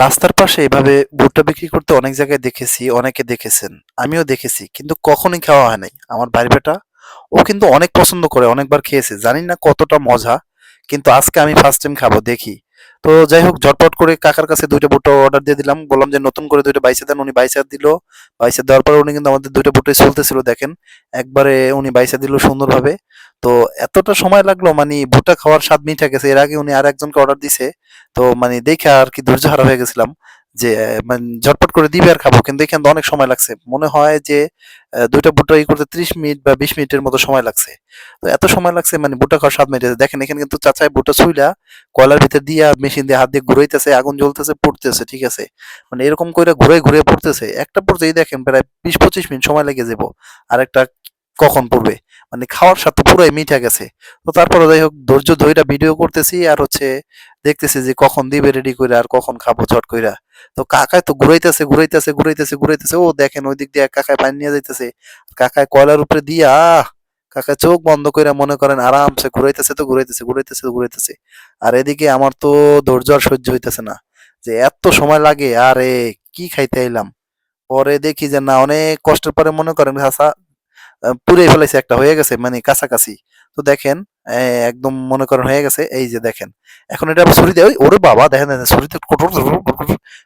রাস্তার পাশে এভাবে ভুট্টা বিক্রি করতে অনেক জায়গায় দেখেছি, অনেকে দেখেছেন। আমিও দেখেছি। কিন্তু কখনোই খাওয়া হয় নাই। আমার বাড়ি বেটা, ও কিন্তু অনেক পছন্দ করে, অনেকবার খেয়েছে। জানি না কতটা মজা, কিন্তু আজকে আমি ফার্স্ট টাইম খাব, দেখি। তো যাই হোক, ঝটপট করে কাকার কাছে দুইটা বুটো অর্ডার দিয়ে দিলাম। বললাম যে নতুন করে ২ টা বাইসা দেন। উনি বাইসে দিল। বাইসে দেওয়ার পরে উনি কিন্তু আমাদের দুইটা বুটোই চলতেছিল, দেখেন। একবারে উনি বাইসে দিল সুন্দরভাবে। তো এতটা সময় লাগল মানে ভুট্টা খাওয়ার স্বাদ মিঠা গেছে। এর আগে উনি আর একজনকে অর্ডার দিছে। তো মানে দেখে আর কি ধৈর্য হারা হয়ে গেছিলাম। যে মানে ঝটপট করে দিবে আর খাব। কিন্তু এখানে অনেক সময় লাগছে। মনে হয় যে দুইটা ২ টা ভুট্টা ই করতে ৩০ মিনিট বা ২০ মিনিটের মতো সময় লাগছে। তো এত সময় লাগছে মানে ভুট্টা খাওয়ার স্বাদ মেটাতে। দেখেন এখানে কিন্তু চাচাই ভুট্টা ছুইলা কয়লার ভিতর দিয়া মেশিন দিয়ে হাত দিয়ে ঘুরাইতেছে, আগুন জ্বলতেছে, পড়তেছে ঠিক আছে? মানে এরকম কইরা ঘুরাই, ঘুরাই পড়তেছে একটা পর্যায়ে দেখেন প্রায় ২০-২৫ মিনিট সময় লেগে যাব। আরেকটা কখন পুড়বে? মানে খাওয়ার তো পুরাই মিঠা গেছে। তো তারপরে যাই হোক ধৈর্য ধইরা ভিডিও করতেছি আর হচ্ছে দেখতেছি যে কখন দিবে রেডি কইরা আর কখন খাব ঝট কইরা। তো কাকাই তো ঘুরাইতেছে, ঘুরাইতেছে, ঘুরাইতেছে, ঘুরাইতেছে। ও দেখেন ওই দিক দিয়ে কাকাই পানি নিয়ে যাইতেছে। কাকাই কয়লার উপরে দিয়া! কাকা চোখ বন্ধ কইরা মনে করেন আরামসে ঘুরাইতেছে তো ঘুরাইতেছে, ঘুরাইতেছে তো ঘুরাইতেছে। আর এদিকে আমার তো ধৈর্য আর সহ্য হইতেছে না। যে এত সময় লাগে আরে কি খাইতে আইলাম। পরে দেখি যে না অনেক কষ্টের পরে মনে করেন চাচা পুড়াই ফেলাইছে একটা হয়ে গেছে মানে কাছাকাছি। তো দেখেন একদম মনে করেন হয়ে গেছে। এই যে দেখেন। এখন এটা ছুরি দিয়ে ওরে বাবা! দেখেন, ছুরিতে কটর,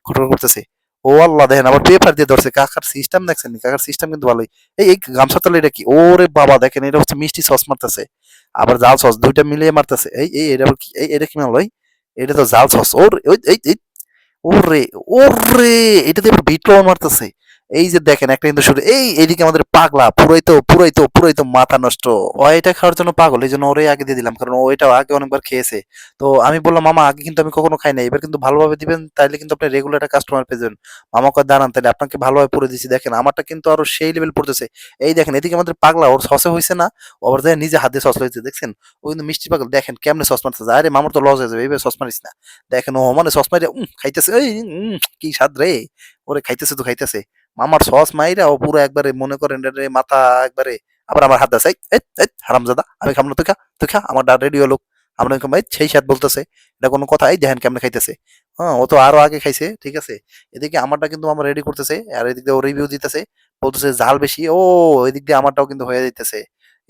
কটর করতেছে। ও আল্লাহ! দেখেন আবার পেপার দিয়ে ধরছে। কাকার সিস্টেম দেখছেন? কাকার সিস্টেম কিন্তু ভালোই। এই, এই গামছার তলে এটা কি? ওরে বাবা! দেখেন এটা হচ্ছে মিষ্টি সস মারতেছে। আবার জাল সস দুইটা মিলিয়ে মারতেছে। এই, এই এটা কি? এই এটা কি? এই এটা তো জাল সস। ওর ওই এই, ওরে! ওরে! এটা দিয়ে আবার বিট লবণ মারতেছে। এই যে দেখেন একটা কিন্তু শুরু এই এদিকে আমাদের পাগলা পুরাই তো, পুরাই তো, পুরাই তো মাথা নষ্ট। ও এটা খাওয়ার জন্য পাগল। এই জন্য ওরে আগে দিয়ে দিলাম। কারণ ও এটাও আগে অনেকবার খেয়েছে। তো আমি বললাম, "মামা আগে কিন্তু আমি কখনো খাই নাই। এবার কিন্তু ভালোভাবে দিবেন তাইলে কিন্তু আপনি রেগুলার একটা কাস্টমার পেয়ে যাবেন।" মামা "দাঁড়ান তাইলে আপনাকে ভালোভাবে পুড়ে দিচ্ছি।" দেখেন আমারটা কিন্তু আরও সেই লেভেল পড়তেছে এই দেখেন এদিকে আমাদের পাগলা ওর সসে হইছে না। ও আবার যাইয়া নিজে হাত সস লইছে। দেখছেন? ও কিন্তু মিষ্টি পাগল। দেখেন কেমনে সস মারতেছে। আরে মামার তো লস হয়ে যাবে। এভাবে সস মারিস না। দেখেন ও মানে সস মারি উম খাইতেছে। এই কি স্বাদ রে! ওরে খাইতেছে তো খাইতেছে। মামার সস মাইরা ও পুরা একবারে মনে করেন মাথা একবারে আবার আমার হাত দেছে। এই, হারামজাদা! আমি খাব না তুই খা, তুই খা। আমারটা রেডি হলো। আমরা এরকম এই সেই স্বাদ বলতেছে। এটা কোনো কথা? এই দেখেন কেমনে খাইতেছে। হ্যাঁ? ও তো আরও আগে খাইছে। ঠিক আছে? এদিকে আমারটা কিন্তু আমার রেডি করতেছে। আর এদিক দিয়ে ও রিভিউ দিতেছে। বলতেছে ঝাল বেশি। ও এদিক দিয়ে আমারটাও কিন্তু হয়ে যাইতেছে।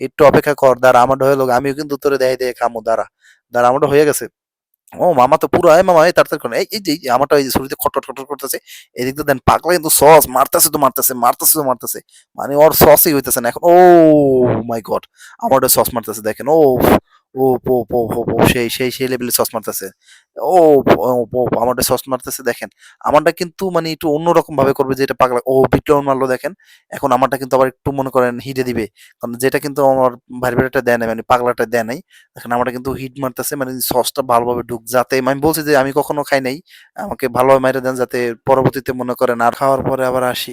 একটু অপেক্ষা কর। দাঁড়া আমারটা হয়ে হোক। আমিও কিন্তু তোরে দেখাই দেখাই খামো দাঁড়া। দাঁড়া আমারটা হয়ে গেছে। ও মামা তো পুরো হয় মামা এই তাড়াতাড়ি করেন। এই, যে আমারটা এই যে শরীরে খটখট, খটখট করতেছে। এদিক দেন পাগলা কিন্তু সস মারতেছে তো মারতেছে, মারতেছে তো মারতেছে। মানে ওর সসই হইতেছে না এখন। ও মাই গড! আমারটা সস মারতেছে দেখেন। ওফ! ওফ, ওফ, ওফ, ওফ, ওফ সেই, সেই, সেই লেভেলের সস মারতেছে। ওফ, ওফ আমারটা সস মারতেছে দেখেন। আমারটা কিন্তু মানে একটু অন্যরকম ভাবে করবে যেটা পাগলা ও বিট মারলো দেখেন। এখন আমারটা কিন্তু আবার একটু মনে করেন হিটে দিবে। কারণ যেটা কিন্তু আমার ভাইয়ের বেটাটা দেয় নাই মানে পাগলাটা দেয় নাই। দেখেন আমারটা কিন্তু হিট মারতেছে মানে সসটা ভালোভাবে ঢুক যাতে আমি বলছি যে আমি কখনো খাই নাই। আমাকে ভালোভাবে মাইরা দেন যাতে পরবর্তীতে মনে করেন আর খাওয়ার পরে আবার আসি।